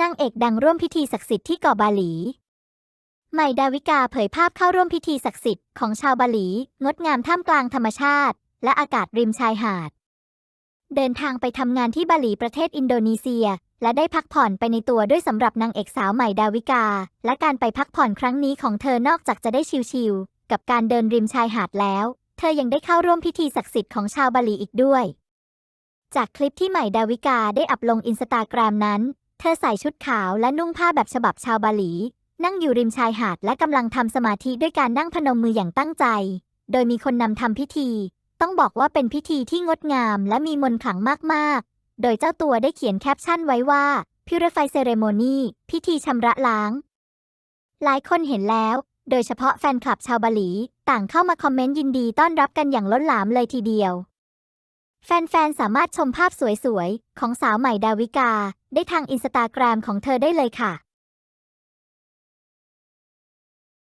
นางเอกดังร่วมพิธีศักดิ์สิทธิ์ที่เกาะบาหลี ใหม่ดาวิกาเผยภาพเข้าร่วมพิธีศักดิ์สิทธิ์ของชาวบาหลี งดงามท่ามกลางธรรมชาติ และอากาศริมชายหาด เดินทางไปทำงานที่บาหลีประเทศอินโดนีเซีย และได้พักผ่อนไปในตัวด้วยสำหรับนางเอกสาวใหม่ดาวิกา และการไปพักผ่อนครั้งนี้ของเธอนอกจากจะได้ชิลๆกับการเดินริมชายหาดแล้ว เธอยังได้เข้าร่วมพิธีศักดิ์สิทธิ์ของชาวบาหลีอีกด้วยจากคลิปที่ใหม่ดาวิกาได้อัพลงอินสตาแกรมนั้น เธอใส่ชุดขาวและนุ่งผ้าแบบฉบับชาวบาหลี นั่งอยู่ริมชายหาดและกำลังทำสมาธิด้วยการนั่งพนมมืออย่างตั้งใจ โดยมีคนนำทำพิธี ต้องบอกว่าเป็นพิธีที่งดงามและมีมนต์ขลังมากๆ โดยเจ้าตัวได้เขียนแคปชั่นไว้ว่า Purify Ceremony พิธีชำระล้าง หลายคนเห็นแล้ว โดยเฉพาะแฟนคลับชาวบาหลี ต่างเข้ามาคอมเมนต์ยินดีต้อนรับกันอย่างล้นหลามเลยทีเดียว แฟนๆ สามารถชมภาพสวยๆ ของสาวใหม่ดาวิกา ได้ทางอินสตาแกรมของเธอได้เลยค่ะ